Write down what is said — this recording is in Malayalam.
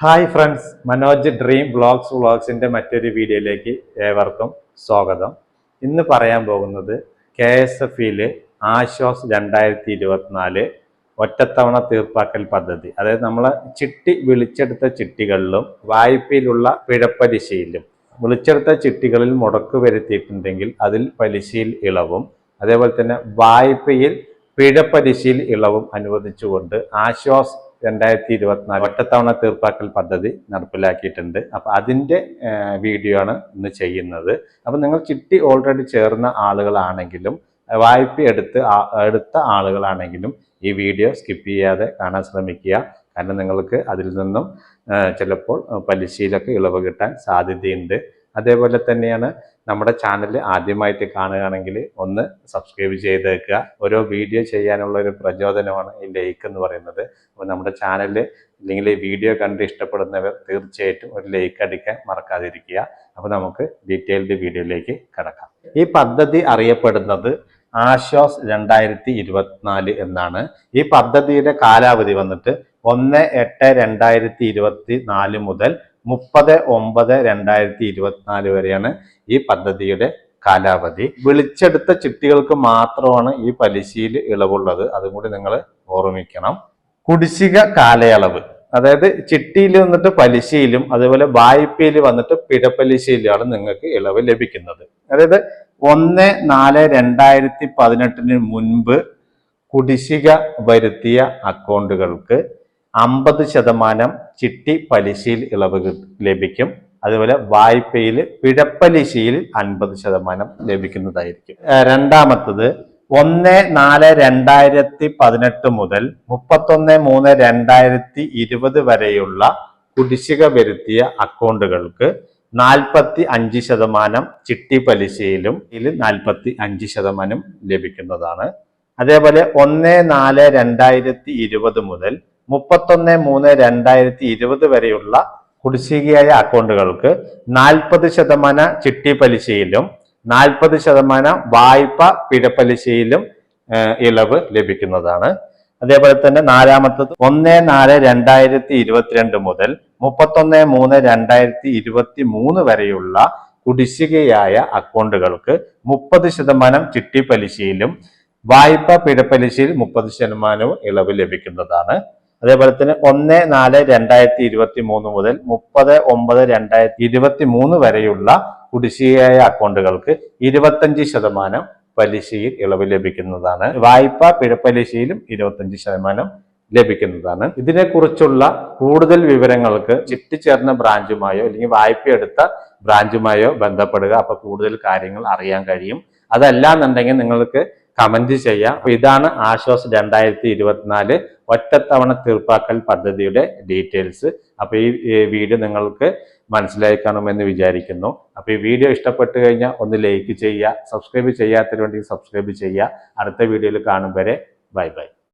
Hi friends Manoj dream blogs വ്ളോഗ്സിന്റെ മറ്റൊരു വീഡിയോയിലേക്ക് ഏവർക്കും സ്വാഗതം. ഇന്ന് പറയാൻ പോകുന്നത് കെ എസ് എഫ് ആശ്വാസ് രണ്ടായിരത്തി ഇരുപത്തിനാല് ഒറ്റത്തവണ തീർപ്പാക്കൽ പദ്ധതി. അതായത് നമ്മൾ ചിട്ടി വിളിച്ചെടുത്ത ചിട്ടികളിലും വായ്പയിലുള്ള പിഴപ്പലിശയിലും വിളിച്ചെടുത്ത ചിട്ടികളിൽ മുടക്ക് വരുത്തിയിട്ടുണ്ടെങ്കിൽ അതിൽ പലിശയിൽ ഇളവും അതേപോലെ തന്നെ വായ്പയിൽ പിഴപ്പലിശയിൽ ഇളവും അനുവദിച്ചുകൊണ്ട് ആശ്വാസ് രണ്ടായിരത്തി ഇരുപത്തിനാല് ഒറ്റത്തവണ തീർപ്പാക്കൽ പദ്ധതി നടപ്പിലാക്കിയിട്ടുണ്ട്. അപ്പൊ അതിന്റെ വീഡിയോ ആണ് ഇന്ന് ചെയ്യുന്നത്. അപ്പൊ നിങ്ങൾ ചിട്ടി ഓൾറെഡി ചേർന്ന ആളുകളാണെങ്കിലും വായ്പ എടുത്ത് എടുത്ത ആളുകളാണെങ്കിലും ഈ വീഡിയോ സ്കിപ്പ് ചെയ്യാതെ കാണാൻ ശ്രമിക്കുക. കാരണം നിങ്ങൾക്ക് അതിൽ നിന്നും ചിലപ്പോൾ പലിശയിലൊക്കെ ഇളവ് കിട്ടാൻ സാധ്യതയുണ്ട്. അതേപോലെ തന്നെയാണ് നമ്മുടെ ചാനൽ ആദ്യമായിട്ട് കാണുകയാണെങ്കിൽ ഒന്ന് സബ്സ്ക്രൈബ് ചെയ്തേക്കുക. ഓരോ വീഡിയോ ചെയ്യാനുള്ള ഒരു പ്രചോദനമാണ് ഈ ലൈക്ക് എന്ന് പറയുന്നത്. അപ്പോൾ നമ്മുടെ ചാനൽ അല്ലെങ്കിൽ വീഡിയോ കണ്ട് ഇഷ്ടപ്പെടുന്നവർ തീർച്ചയായിട്ടും ഒരു ലൈക്ക് അടിക്കാൻ മറക്കാതിരിക്കുക. അപ്പോൾ നമുക്ക് ഡീറ്റെയിൽഡ് വീഡിയോയിലേക്ക് കിടക്കാം. ഈ പദ്ധതി അറിയപ്പെടുന്നത് ആശ്വാസ് രണ്ടായിരത്തി ഇരുപത്തിനാല് എന്നാണ്. ഈ പദ്ധതിയുടെ കാലാവധി വന്നിട്ട് ഒന്ന് എട്ട് രണ്ടായിരത്തി ഇരുപത്തി നാല് മുതൽ മുപ്പത് ഒമ്പത് രണ്ടായിരത്തി ഇരുപത്തിനാല് വരെയാണ് ഈ പദ്ധതിയുടെ കാലാവധി. വിളിച്ചെടുത്ത ചിട്ടികൾക്ക് മാത്രമാണ് ഈ പലിശയിൽ ഇളവുള്ളത്. അതും കൂടി നിങ്ങൾ ഓർമ്മിക്കണം. കുടിശ്ശിക കാലയളവ്. അതായത് ചിട്ടിയിൽ വന്നിട്ട് പലിശയിലും അതുപോലെ വായ്പയിൽ വന്നിട്ട് പിഴപ്പലിശയിലാണ് നിങ്ങൾക്ക് ഇളവ് ലഭിക്കുന്നത്. അതായത് ഒന്ന് നാല് രണ്ടായിരത്തി പതിനെട്ടിന് മുൻപ് കുടിശ്ശിക വരുത്തിയ അക്കൗണ്ടുകൾക്ക് അമ്പത് ശതമാനം ചിട്ടി പലിശയിൽ ഇളവ് ലഭിക്കും. അതുപോലെ വായ്പയിൽ പിഴപ്പലിശയിൽ അൻപത് ശതമാനം ലഭിക്കുന്നതായിരിക്കും. രണ്ടാമത്തത് ഒന്ന് നാല് രണ്ടായിരത്തി പതിനെട്ട് മുതൽ മുപ്പത്തൊന്ന് മൂന്ന് രണ്ടായിരത്തി ഇരുപത് വരെയുള്ള കുടിശ്ശിക വരുത്തിയ അക്കൗണ്ടുകൾക്ക് നാൽപ്പത്തി അഞ്ച് ശതമാനം ചിട്ടി പലിശയിലും ഇതിൽ നാൽപ്പത്തി അഞ്ച് ശതമാനം ലഭിക്കുന്നതാണ്. അതേപോലെ ഒന്ന് നാല് രണ്ടായിരത്തി ഇരുപത് മുതൽ മുപ്പത്തൊന്ന് മൂന്ന് രണ്ടായിരത്തി ഇരുപത് വരെയുള്ള കുടിശ്ശികയായ അക്കൗണ്ടുകൾക്ക് നാൽപ്പത് ശതമാനം ചിട്ടി പലിശയിലും നാൽപ്പത് ശതമാനം വായ്പ പിഴപ്പലിശയിലും ഇളവ് ലഭിക്കുന്നതാണ്. അതേപോലെ തന്നെ നാലാമത്തത് ഒന്ന് നാല് രണ്ടായിരത്തി ഇരുപത്തിരണ്ട് മുതൽ മുപ്പത്തൊന്ന് മൂന്ന് രണ്ടായിരത്തി ഇരുപത്തി മൂന്ന് വരെയുള്ള കുടിശ്ശികയായ അക്കൗണ്ടുകൾക്ക് മുപ്പത് ശതമാനം ചിട്ടി പലിശയിലും വായ്പ പിഴപ്പലിശയിൽ മുപ്പത് ശതമാനവും ഇളവ് ലഭിക്കുന്നതാണ്. അതേപോലെ തന്നെ ഒന്ന് നാല് രണ്ടായിരത്തി ഇരുപത്തി മൂന്ന് മുതൽ മുപ്പത് ഒമ്പത് രണ്ടായിരത്തി ഇരുപത്തി മൂന്ന് വരെയുള്ള കുടിശ്ശികയായ അക്കൗണ്ടുകൾക്ക് ഇരുപത്തഞ്ച് ശതമാനം പലിശയിൽ ഇളവ് ലഭിക്കുന്നതാണ്. വായ്പ പിഴപ്പലിശയിലും ഇരുപത്തഞ്ച് ശതമാനം ലഭിക്കുന്നതാണ്. ഇതിനെക്കുറിച്ചുള്ള കൂടുതൽ വിവരങ്ങൾക്ക് ചിട്ടിച്ചേർന്ന ബ്രാഞ്ചുമായോ അല്ലെങ്കിൽ വായ്പ എടുത്ത ബ്രാഞ്ചുമായോ ബന്ധപ്പെടുക. അപ്പൊ കൂടുതൽ കാര്യങ്ങൾ അറിയാൻ കഴിയും. അതല്ല എന്നുണ്ടെങ്കിൽ നിങ്ങൾക്ക് കമന്റ് ചെയ്യാം. അപ്പൊ ഇതാണ് ആശ്വാസ് രണ്ടായിരത്തി ഇരുപത്തിനാല് ഒറ്റത്തവണ തീർപ്പാക്കൽ പദ്ധതിയുടെ ഡീറ്റെയിൽസ്. അപ്പൊ ഈ വീഡിയോ നിങ്ങൾക്ക് മനസ്സിലായി കാണുമെന്ന് വിചാരിക്കുന്നു. അപ്പൊ ഈ വീഡിയോ ഇഷ്ടപ്പെട്ടു കഴിഞ്ഞാൽ ഒന്ന് ലൈക്ക് ചെയ്യുക സബ്സ്ക്രൈബ് ചെയ്യാത്തവരുണ്ടെങ്കിൽ സബ്സ്ക്രൈബ് ചെയ്യുക. അടുത്ത വീഡിയോയിൽ കാണും വരെ. Bye bye.